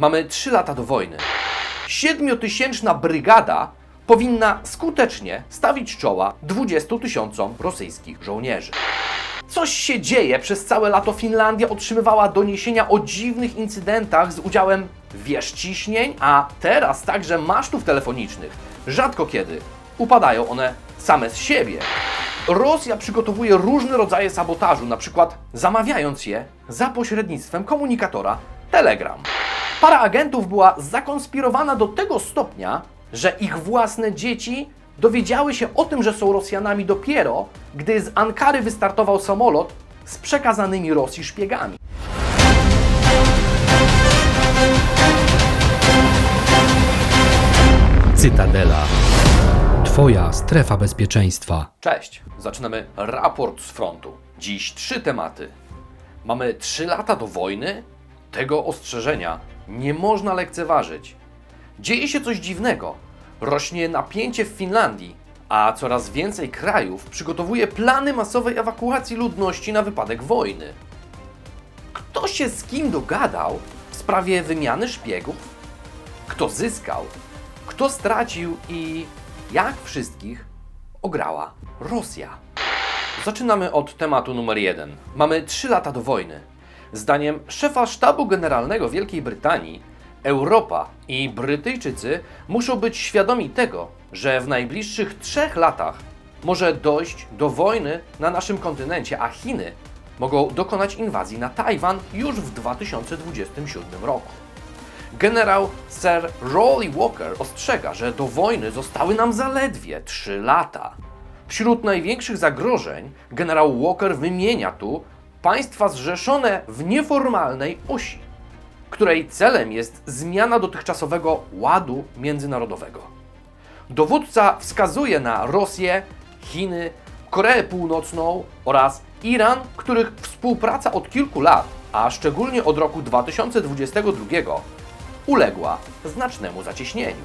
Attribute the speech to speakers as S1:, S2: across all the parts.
S1: Mamy 3 lata do wojny. Siedmiotysięczna brygada powinna skutecznie stawić czoła 20 tysiącom rosyjskich żołnierzy. Coś się dzieje. Przez całe lato Finlandia otrzymywała doniesienia o dziwnych incydentach z udziałem wież ciśnień, a teraz także masztów telefonicznych. Rzadko kiedy upadają one same z siebie. Rosja przygotowuje różne rodzaje sabotażu, na przykład zamawiając je za pośrednictwem komunikatora Telegram. Para agentów była zakonspirowana do tego stopnia, że ich własne dzieci dowiedziały się o tym, że są Rosjanami dopiero, gdy z Ankary wystartował samolot z przekazanymi Rosji szpiegami.
S2: Cytadela. Twoja strefa bezpieczeństwa.
S1: Cześć, zaczynamy raport z frontu. Dziś trzy tematy. Mamy trzy lata do wojny? Tego ostrzeżenia nie można lekceważyć. Dzieje się coś dziwnego. Rośnie napięcie w Finlandii, a coraz więcej krajów przygotowuje plany masowej ewakuacji ludności na wypadek wojny. Kto się z kim dogadał w sprawie wymiany szpiegów? Kto zyskał? Kto stracił i jak wszystkich ograła Rosja? Zaczynamy od tematu numer jeden. Mamy 3 lata do wojny. Zdaniem szefa sztabu generalnego Wielkiej Brytanii, Europa i Brytyjczycy muszą być świadomi tego, że w najbliższych trzech latach może dojść do wojny na naszym kontynencie, a Chiny mogą dokonać inwazji na Tajwan już w 2027 roku. Generał Sir Rolly Walker ostrzega, że do wojny zostały nam zaledwie 3 lata. Wśród największych zagrożeń generał Walker wymienia tu państwa zrzeszone w nieformalnej osi, której celem jest zmiana dotychczasowego ładu międzynarodowego. Dowódca wskazuje na Rosję, Chiny, Koreę Północną oraz Iran, których współpraca od kilku lat, a szczególnie od roku 2022, uległa znacznemu zacieśnieniu.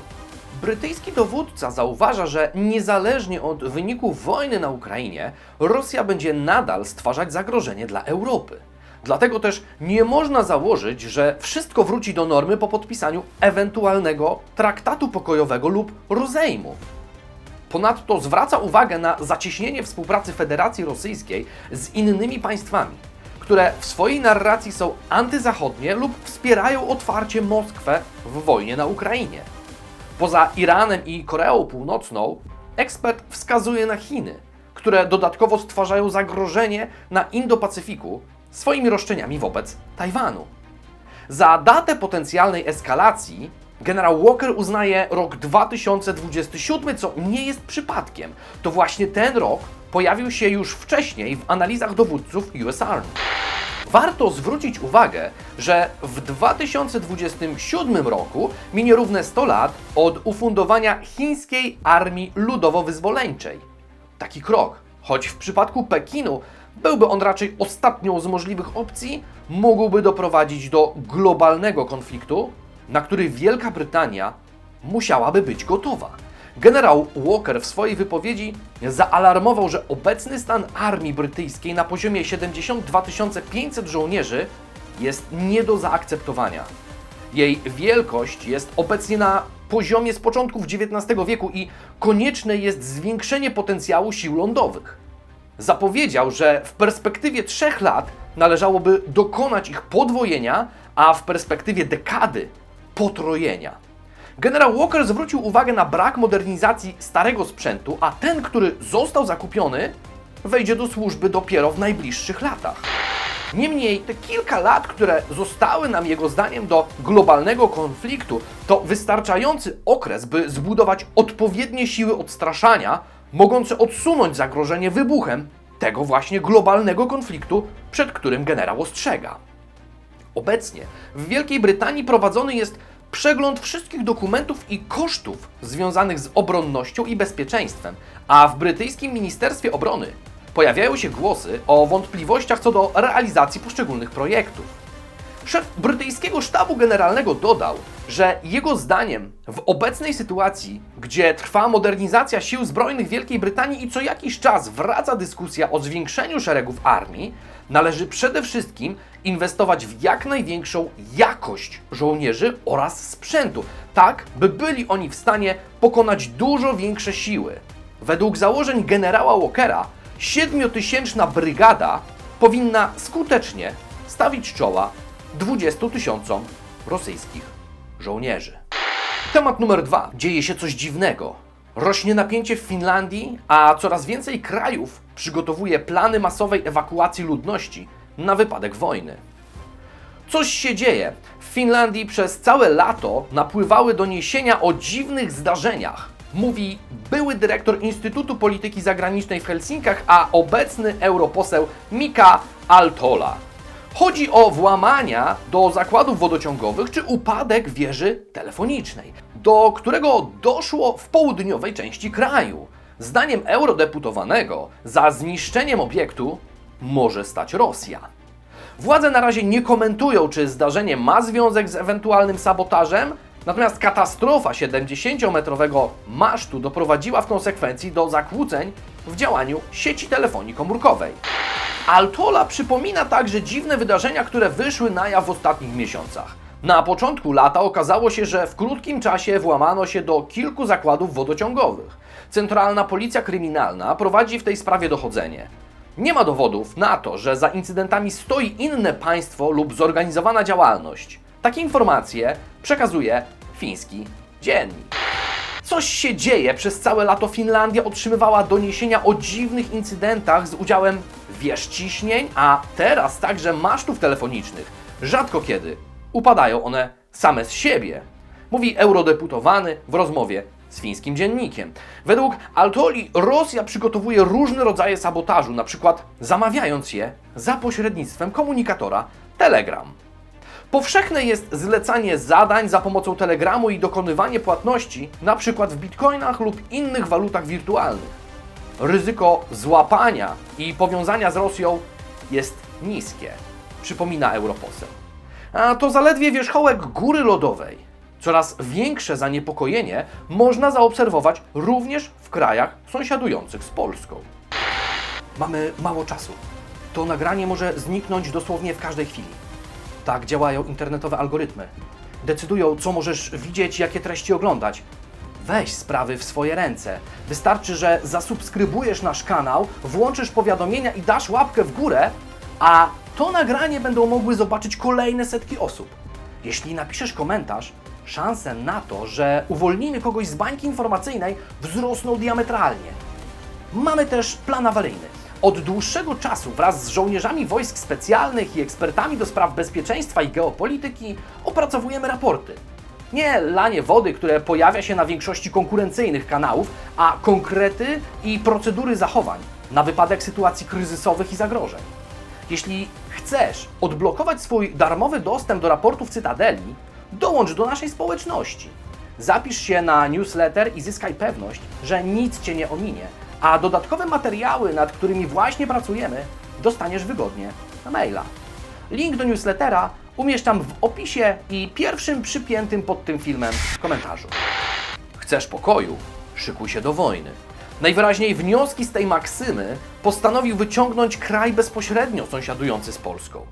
S1: Brytyjski dowódca zauważa, że niezależnie od wyników wojny na Ukrainie, Rosja będzie nadal stwarzać zagrożenie dla Europy. Dlatego też nie można założyć, że wszystko wróci do normy po podpisaniu ewentualnego traktatu pokojowego lub rozejmu. Ponadto zwraca uwagę na zacieśnienie współpracy Federacji Rosyjskiej z innymi państwami, które w swojej narracji są antyzachodnie lub wspierają otwarcie Moskwę w wojnie na Ukrainie. Poza Iranem i Koreą Północną, ekspert wskazuje na Chiny, które dodatkowo stwarzają zagrożenie na Indo-Pacyfiku swoimi roszczeniami wobec Tajwanu. Za datę potencjalnej eskalacji generał Walker uznaje rok 2027, co nie jest przypadkiem. To właśnie ten rok pojawił się już wcześniej w analizach dowódców US Army. Warto zwrócić uwagę, że w 2027 roku minie równe 100 lat od ufundowania chińskiej armii ludowo-wyzwoleńczej. Taki krok, choć w przypadku Pekinu byłby on raczej ostatnią z możliwych opcji, mógłby doprowadzić do globalnego konfliktu, na który Wielka Brytania musiałaby być gotowa. Generał Walker w swojej wypowiedzi zaalarmował, że obecny stan armii brytyjskiej na poziomie 72 500 żołnierzy jest nie do zaakceptowania. Jej wielkość jest obecnie na poziomie z początków XIX wieku i konieczne jest zwiększenie potencjału sił lądowych. Zapowiedział, że w perspektywie trzech lat należałoby dokonać ich podwojenia, a w perspektywie dekady potrojenia. Generał Walker zwrócił uwagę na brak modernizacji starego sprzętu, a ten, który został zakupiony, wejdzie do służby dopiero w najbliższych latach. Niemniej te kilka lat, które zostały nam jego zdaniem do globalnego konfliktu, to wystarczający okres, by zbudować odpowiednie siły odstraszania, mogące odsunąć zagrożenie wybuchem tego właśnie globalnego konfliktu, przed którym generał ostrzega. Obecnie w Wielkiej Brytanii prowadzony jest przegląd wszystkich dokumentów i kosztów związanych z obronnością i bezpieczeństwem, a w brytyjskim Ministerstwie Obrony pojawiają się głosy o wątpliwościach co do realizacji poszczególnych projektów. Szef brytyjskiego sztabu generalnego dodał, że jego zdaniem w obecnej sytuacji, gdzie trwa modernizacja sił zbrojnych Wielkiej Brytanii i co jakiś czas wraca dyskusja o zwiększeniu szeregów armii, należy przede wszystkim inwestować w jak największą jakość żołnierzy oraz sprzętu, tak by byli oni w stanie pokonać dużo większe siły. Według założeń generała Walkera, siedmiotysięczna brygada powinna skutecznie stawić czoła 20 tysiącom rosyjskich żołnierzy. Temat numer dwa. Dzieje się coś dziwnego. Rośnie napięcie w Finlandii, a coraz więcej krajów przygotowuje plany masowej ewakuacji ludności na wypadek wojny. Coś się dzieje. W Finlandii przez całe lato napływały doniesienia o dziwnych zdarzeniach. Mówi były dyrektor Instytutu Polityki Zagranicznej w Helsinkach, a obecny europoseł Mika Altola. Chodzi o włamania do zakładów wodociągowych czy upadek wieży telefonicznej, do którego doszło w południowej części kraju. Zdaniem eurodeputowanego za zniszczeniem obiektu może stać Rosja. Władze na razie nie komentują, czy zdarzenie ma związek z ewentualnym sabotażem, natomiast katastrofa 70-metrowego masztu doprowadziła w konsekwencji do zakłóceń w działaniu sieci telefonii komórkowej. Altola przypomina także dziwne wydarzenia, które wyszły na jaw w ostatnich miesiącach. Na początku lata okazało się, że w krótkim czasie włamano się do kilku zakładów wodociągowych. Centralna Policja Kryminalna prowadzi w tej sprawie dochodzenie. Nie ma dowodów na to, że za incydentami stoi inne państwo lub zorganizowana działalność. Takie informacje przekazuje fiński dziennik. Coś się dzieje. Przez całe lato Finlandia otrzymywała doniesienia o dziwnych incydentach z udziałem wież ciśnień, a teraz także masztów telefonicznych. Rzadko kiedy upadają one same z siebie. Mówi eurodeputowany w rozmowie fińskim dziennikiem. Według Altoli Rosja przygotowuje różne rodzaje sabotażu, na przykład zamawiając je za pośrednictwem komunikatora Telegram. Powszechne jest zlecanie zadań za pomocą telegramu i dokonywanie płatności, na przykład w bitcoinach lub innych walutach wirtualnych. Ryzyko złapania i powiązania z Rosją jest niskie, przypomina europoseł. A to zaledwie wierzchołek góry lodowej. Coraz większe zaniepokojenie można zaobserwować również w krajach sąsiadujących z Polską. Mamy mało czasu. To nagranie może zniknąć dosłownie w każdej chwili. Tak działają internetowe algorytmy. Decydują, co możesz widzieć, jakie treści oglądać. Weź sprawy w swoje ręce. Wystarczy, że zasubskrybujesz nasz kanał, włączysz powiadomienia i dasz łapkę w górę, a to nagranie będą mogły zobaczyć kolejne setki osób. Jeśli napiszesz komentarz, szanse na to, że uwolnimy kogoś z bańki informacyjnej wzrosną diametralnie. Mamy też plan awaryjny. Od dłuższego czasu wraz z żołnierzami wojsk specjalnych i ekspertami do spraw bezpieczeństwa i geopolityki opracowujemy raporty. Nie lanie wody, które pojawia się na większości konkurencyjnych kanałów, a konkrety i procedury zachowań na wypadek sytuacji kryzysowych i zagrożeń. Jeśli chcesz odblokować swój darmowy dostęp do raportów Cytadeli, dołącz do naszej społeczności. Zapisz się na newsletter i zyskaj pewność, że nic Cię nie ominie, a dodatkowe materiały, nad którymi właśnie pracujemy, dostaniesz wygodnie na maila. Link do newslettera umieszczam w opisie i pierwszym przypiętym pod tym filmem komentarzu. Chcesz pokoju? Szykuj się do wojny. Najwyraźniej wnioski z tej maksymy postanowił wyciągnąć kraj bezpośrednio sąsiadujący z Polską.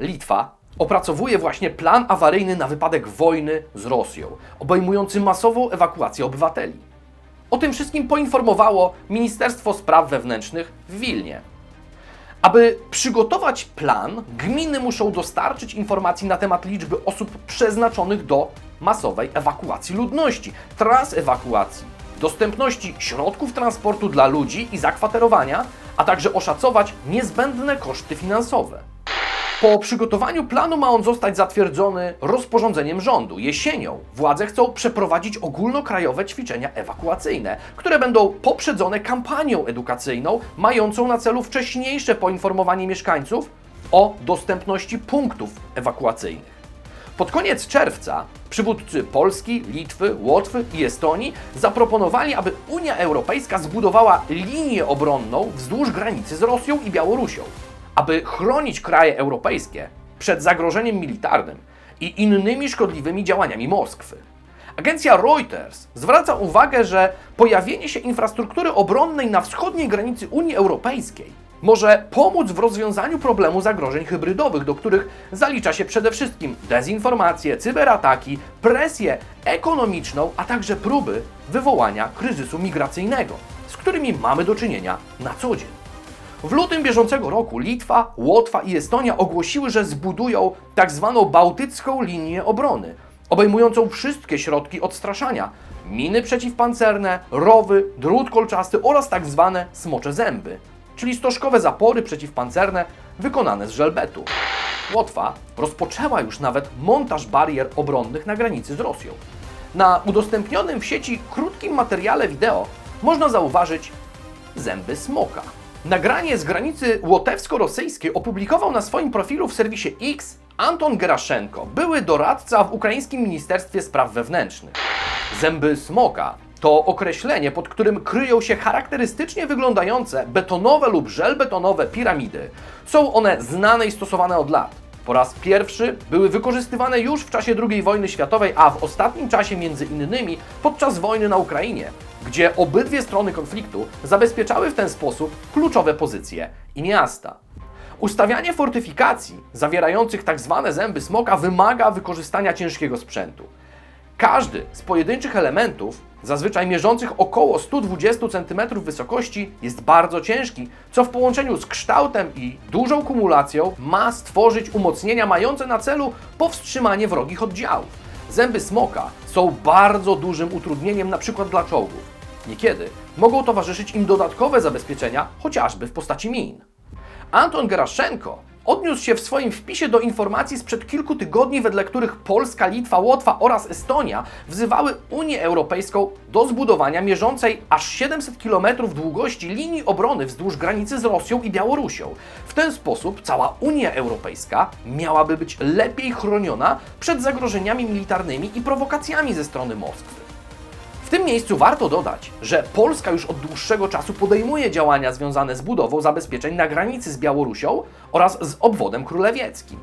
S1: Litwa opracowuje właśnie plan awaryjny na wypadek wojny z Rosją, obejmujący masową ewakuację obywateli. O tym wszystkim poinformowało Ministerstwo Spraw Wewnętrznych w Wilnie. Aby przygotować plan, gminy muszą dostarczyć informacji na temat liczby osób przeznaczonych do masowej ewakuacji ludności, tras ewakuacji, dostępności środków transportu dla ludzi i zakwaterowania, a także oszacować niezbędne koszty finansowe. Po przygotowaniu planu ma on zostać zatwierdzony rozporządzeniem rządu. Jesienią władze chcą przeprowadzić ogólnokrajowe ćwiczenia ewakuacyjne, które będą poprzedzone kampanią edukacyjną mającą na celu wcześniejsze poinformowanie mieszkańców o dostępności punktów ewakuacyjnych. Pod koniec czerwca przywódcy Polski, Litwy, Łotwy i Estonii zaproponowali, aby Unia Europejska zbudowała linię obronną wzdłuż granicy z Rosją i Białorusią, aby chronić kraje europejskie przed zagrożeniem militarnym i innymi szkodliwymi działaniami Moskwy. Agencja Reuters zwraca uwagę, że pojawienie się infrastruktury obronnej na wschodniej granicy Unii Europejskiej może pomóc w rozwiązaniu problemu zagrożeń hybrydowych, do których zalicza się przede wszystkim dezinformację, cyberataki, presję ekonomiczną, a także próby wywołania kryzysu migracyjnego, z którymi mamy do czynienia na co dzień. W lutym bieżącego roku Litwa, Łotwa i Estonia ogłosiły, że zbudują tak zwaną bałtycką linię obrony, obejmującą wszystkie środki odstraszania, miny przeciwpancerne, rowy, drut kolczasty oraz tak zwane smocze zęby, czyli stożkowe zapory przeciwpancerne wykonane z żelbetu. Łotwa rozpoczęła już nawet montaż barier obronnych na granicy z Rosją. Na udostępnionym w sieci krótkim materiale wideo można zauważyć zęby smoka. Nagranie z granicy łotewsko-rosyjskiej opublikował na swoim profilu w serwisie X Anton Geraszenko, były doradca w ukraińskim Ministerstwie Spraw Wewnętrznych. Zęby smoka to określenie, pod którym kryją się charakterystycznie wyglądające betonowe lub żelbetonowe piramidy. Są one znane i stosowane od lat. Po raz pierwszy były wykorzystywane już w czasie II wojny światowej, a w ostatnim czasie między innymi podczas wojny na Ukrainie, gdzie obydwie strony konfliktu zabezpieczały w ten sposób kluczowe pozycje i miasta. Ustawianie fortyfikacji zawierających tak zwane zęby smoka wymaga wykorzystania ciężkiego sprzętu. Każdy z pojedynczych elementów, zazwyczaj mierzących około 120 cm wysokości, jest bardzo ciężki, co w połączeniu z kształtem i dużą kumulacją ma stworzyć umocnienia mające na celu powstrzymanie wrogich oddziałów. Zęby smoka są bardzo dużym utrudnieniem np. dla czołgów. Niekiedy mogą towarzyszyć im dodatkowe zabezpieczenia, chociażby w postaci min. Anton Geraszenko odniósł się w swoim wpisie do informacji sprzed kilku tygodni, wedle których Polska, Litwa, Łotwa oraz Estonia wzywały Unię Europejską do zbudowania mierzącej aż 700 km długości linii obrony wzdłuż granicy z Rosją i Białorusią. W ten sposób cała Unia Europejska miałaby być lepiej chroniona przed zagrożeniami militarnymi i prowokacjami ze strony Moskwy. Tym miejscu warto dodać, że Polska już od dłuższego czasu podejmuje działania związane z budową zabezpieczeń na granicy z Białorusią oraz z obwodem królewieckim.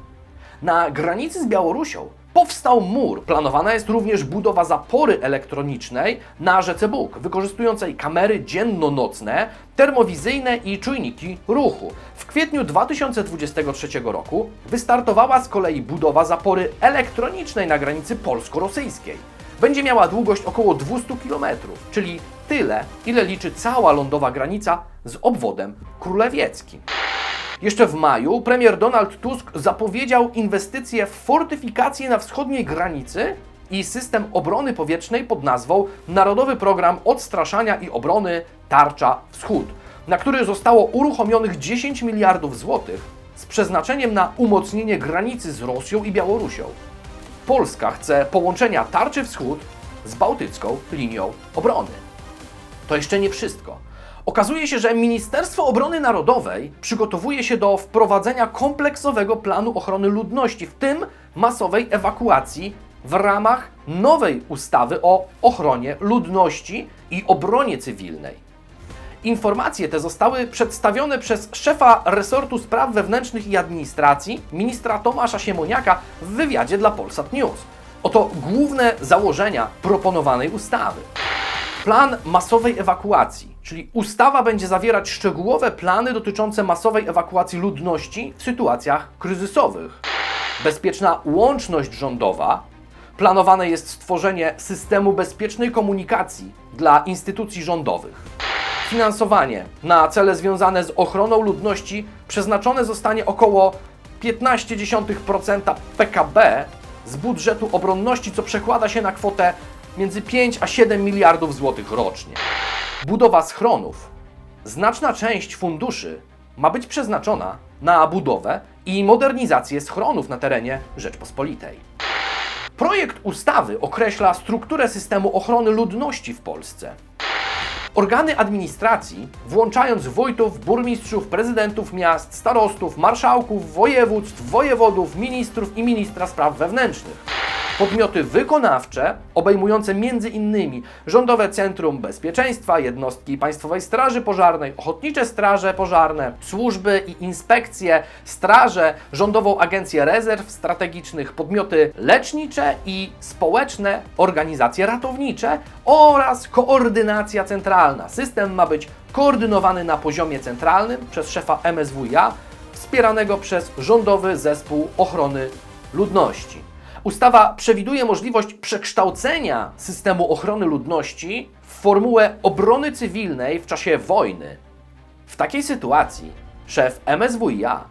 S1: Na granicy z Białorusią powstał mur. Planowana jest również budowa zapory elektronicznej na rzece Bóg, wykorzystującej kamery dzienno-nocne, termowizyjne i czujniki ruchu. W kwietniu 2023 roku wystartowała z kolei budowa zapory elektronicznej na granicy polsko-rosyjskiej będzie miała długość około 200 km, czyli tyle, ile liczy cała lądowa granica z obwodem królewieckim. Jeszcze w maju premier Donald Tusk zapowiedział inwestycje w fortyfikacje na wschodniej granicy i system obrony powietrznej pod nazwą Narodowy Program Odstraszania i Obrony Tarcza Wschód, na który zostało uruchomionych 10 miliardów złotych z przeznaczeniem na umocnienie granicy z Rosją i Białorusią. Polska chce połączenia Tarczy Wschód z Bałtycką linią obrony. To jeszcze nie wszystko. Okazuje się, że Ministerstwo Obrony Narodowej przygotowuje się do wprowadzenia kompleksowego planu ochrony ludności, w tym masowej ewakuacji w ramach nowej ustawy o ochronie ludności i obronie cywilnej. Informacje te zostały przedstawione przez szefa resortu spraw wewnętrznych i administracji, ministra Tomasza Siemoniaka w wywiadzie dla Polsat News. Oto główne założenia proponowanej ustawy. Plan masowej ewakuacji, czyli ustawa będzie zawierać szczegółowe plany dotyczące masowej ewakuacji ludności w sytuacjach kryzysowych. Bezpieczna łączność rządowa. Planowane jest stworzenie systemu bezpiecznej komunikacji dla instytucji rządowych. Finansowanie na cele związane z ochroną ludności przeznaczone zostanie około 0,15% PKB z budżetu obronności, co przekłada się na kwotę między 5 a 7 miliardów złotych rocznie. Budowa schronów. Znaczna część funduszy ma być przeznaczona na budowę i modernizację schronów na terenie Rzeczpospolitej. Projekt ustawy określa strukturę systemu ochrony ludności w Polsce. Organy administracji, włączając wójtów, burmistrzów, prezydentów miast, starostów, marszałków, województw, wojewodów, ministrów i ministra spraw wewnętrznych. Podmioty wykonawcze obejmujące m.in. Rządowe Centrum Bezpieczeństwa, jednostki Państwowej Straży Pożarnej, Ochotnicze Straże Pożarne, służby i inspekcje, straże, Rządową Agencję Rezerw Strategicznych, podmioty lecznicze i społeczne, organizacje ratownicze oraz koordynacja centralna. System ma być koordynowany na poziomie centralnym przez szefa MSWiA, wspieranego przez Rządowy Zespół Ochrony Ludności. Ustawa przewiduje możliwość przekształcenia systemu ochrony ludności w formułę obrony cywilnej w czasie wojny. W takiej sytuacji szef MSWiA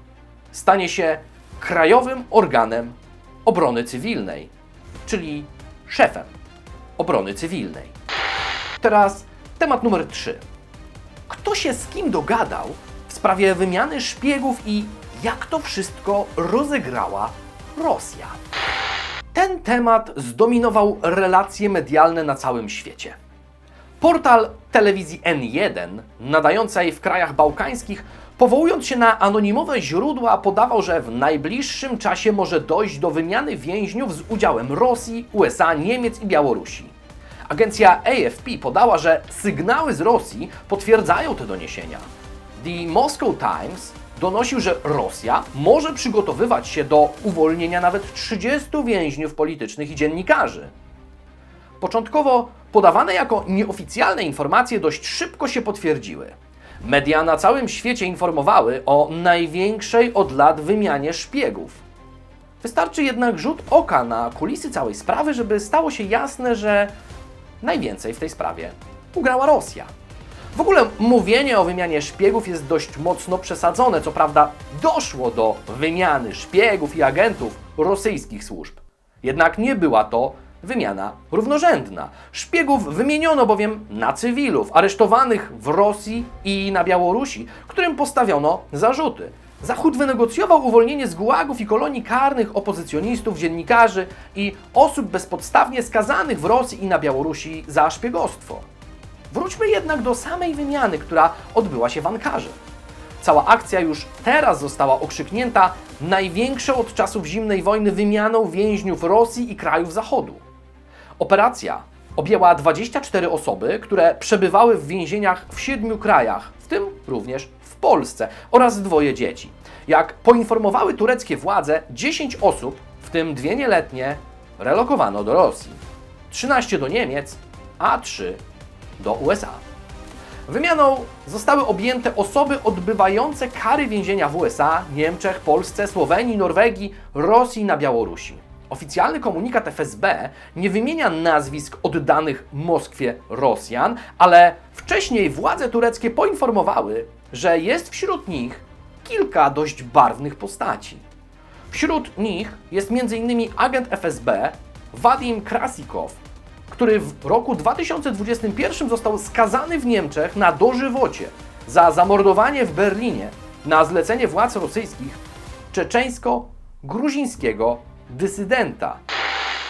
S1: stanie się krajowym organem obrony cywilnej, czyli szefem obrony cywilnej. Teraz temat numer 3. Kto się z kim dogadał w sprawie wymiany szpiegów i jak to wszystko rozegrała Rosja? Ten temat zdominował relacje medialne na całym świecie. Portal telewizji N1, nadającej w krajach bałkańskich, powołując się na anonimowe źródła, podawał, że w najbliższym czasie może dojść do wymiany więźniów z udziałem Rosji, USA, Niemiec i Białorusi. Agencja AFP podała, że sygnały z Rosji potwierdzają te doniesienia. The Moscow Times donosił, że Rosja może przygotowywać się do uwolnienia nawet 30 więźniów politycznych i dziennikarzy. Początkowo podawane jako nieoficjalne informacje dość szybko się potwierdziły. Media na całym świecie informowały o największej od lat wymianie szpiegów. Wystarczy jednak rzut oka na kulisy całej sprawy, żeby stało się jasne, że najwięcej w tej sprawie ugrała Rosja. W ogóle mówienie o wymianie szpiegów jest dość mocno przesadzone. Co prawda, doszło do wymiany szpiegów i agentów rosyjskich służb. Jednak nie była to wymiana równorzędna. Szpiegów wymieniono bowiem na cywilów aresztowanych w Rosji i na Białorusi, którym postawiono zarzuty. Zachód wynegocjował uwolnienie z gułagów i kolonii karnych opozycjonistów, dziennikarzy i osób bezpodstawnie skazanych w Rosji i na Białorusi za szpiegostwo. Wróćmy jednak do samej wymiany, która odbyła się w Ankarze. Cała akcja już teraz została okrzyknięta największą od czasów zimnej wojny wymianą więźniów Rosji i krajów Zachodu. Operacja objęła 24 osoby, które przebywały w więzieniach w siedmiu krajach, w tym również w Polsce, oraz dwoje dzieci. Jak poinformowały tureckie władze, 10 osób, w tym dwie nieletnie, relokowano do Rosji, 13 do Niemiec, a 3 do USA. Wymianą zostały objęte osoby odbywające kary więzienia w USA, Niemczech, Polsce, Słowenii, Norwegii, Rosji na Białorusi. Oficjalny komunikat FSB nie wymienia nazwisk oddanych Moskwie Rosjan, ale wcześniej władze tureckie poinformowały, że jest wśród nich kilka dość barwnych postaci. Wśród nich jest m.in. agent FSB Wadim Krasikow, który w roku 2021 został skazany w Niemczech na dożywocie za zamordowanie w Berlinie na zlecenie władz rosyjskich czeczeńsko-gruzińskiego dysydenta.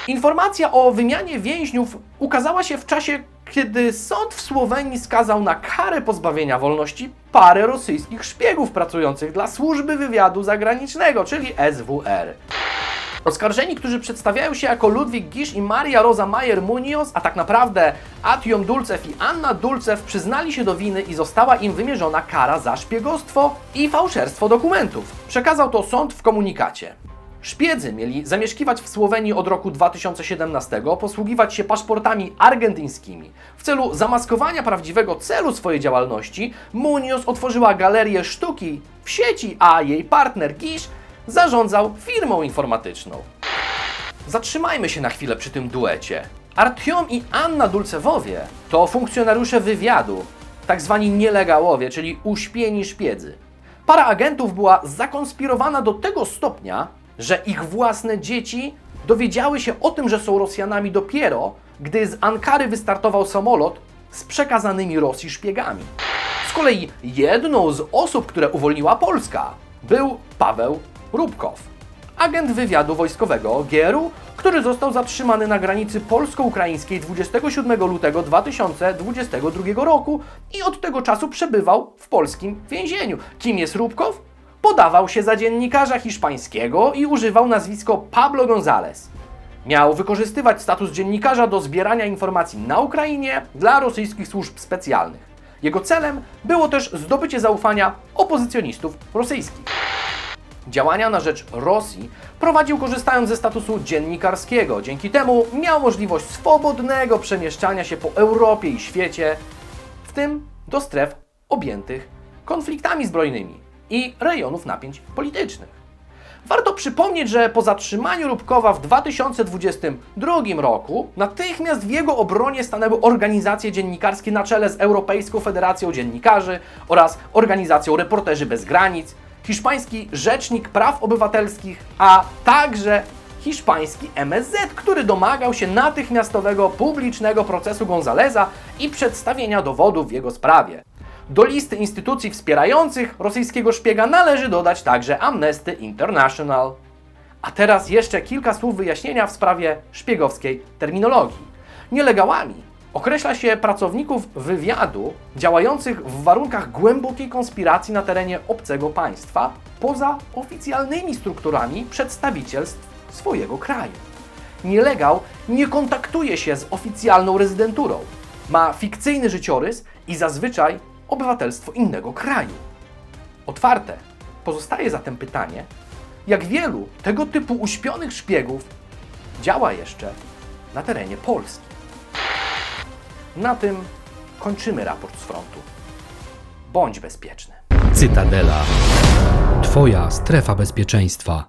S1: Informacja o wymianie więźniów ukazała się w czasie, kiedy sąd w Słowenii skazał na karę pozbawienia wolności parę rosyjskich szpiegów pracujących dla służby wywiadu zagranicznego, czyli SWR. Oskarżeni, którzy przedstawiają się jako Ludwik Gisz i Maria Rosa Mayer Munoz, a tak naprawdę Atiom Dulcew i Anna Dulcew przyznali się do winy i została im wymierzona kara za szpiegostwo i fałszerstwo dokumentów. Przekazał to sąd w komunikacie. Szpiedzy mieli zamieszkiwać w Słowenii od roku 2017, posługiwać się paszportami argentyńskimi. W celu zamaskowania prawdziwego celu swojej działalności, Munoz otworzyła galerię sztuki w sieci, a jej partner Gisz zarządzał firmą informatyczną. Zatrzymajmy się na chwilę przy tym duecie. Artiom i Anna Dulcewowie to funkcjonariusze wywiadu, tak zwani nielegałowie, czyli uśpieni szpiedzy. Para agentów była zakonspirowana do tego stopnia, że ich własne dzieci dowiedziały się o tym, że są Rosjanami dopiero, gdy z Ankary wystartował samolot z przekazanymi Rosji szpiegami. Z kolei jedną z osób, które uwolniła Polska, był Paweł Rubkow, agent wywiadu wojskowego GRU, który został zatrzymany na granicy polsko-ukraińskiej 27 lutego 2022 roku i od tego czasu przebywał w polskim więzieniu. Kim jest Rubkow? Podawał się za dziennikarza hiszpańskiego i używał nazwisko Pablo González. Miał wykorzystywać status dziennikarza do zbierania informacji na Ukrainie dla rosyjskich służb specjalnych. Jego celem było też zdobycie zaufania opozycjonistów rosyjskich. Działania na rzecz Rosji prowadził korzystając ze statusu dziennikarskiego. Dzięki temu miał możliwość swobodnego przemieszczania się po Europie i świecie, w tym do stref objętych konfliktami zbrojnymi i rejonów napięć politycznych. Warto przypomnieć, że po zatrzymaniu Rubkowa w 2022 roku natychmiast w jego obronie stanęły organizacje dziennikarskie na czele z Europejską Federacją Dziennikarzy oraz organizacją Reporterzy Bez Granic, hiszpański Rzecznik Praw Obywatelskich, a także hiszpański MSZ, który domagał się natychmiastowego publicznego procesu Gonzaleza i przedstawienia dowodów w jego sprawie. Do listy instytucji wspierających rosyjskiego szpiega należy dodać także Amnesty International. A teraz jeszcze kilka słów wyjaśnienia w sprawie szpiegowskiej terminologii. Nielegałami określa się pracowników wywiadu działających w warunkach głębokiej konspiracji na terenie obcego państwa poza oficjalnymi strukturami przedstawicielstw swojego kraju. Nielegał nie kontaktuje się z oficjalną rezydenturą. Ma fikcyjny życiorys i zazwyczaj obywatelstwo innego kraju. Otwarte pozostaje zatem pytanie, jak wielu tego typu uśpionych szpiegów działa jeszcze na terenie Polski. Na tym kończymy raport z frontu. Bądź bezpieczny.
S2: Cytadela. Twoja strefa bezpieczeństwa.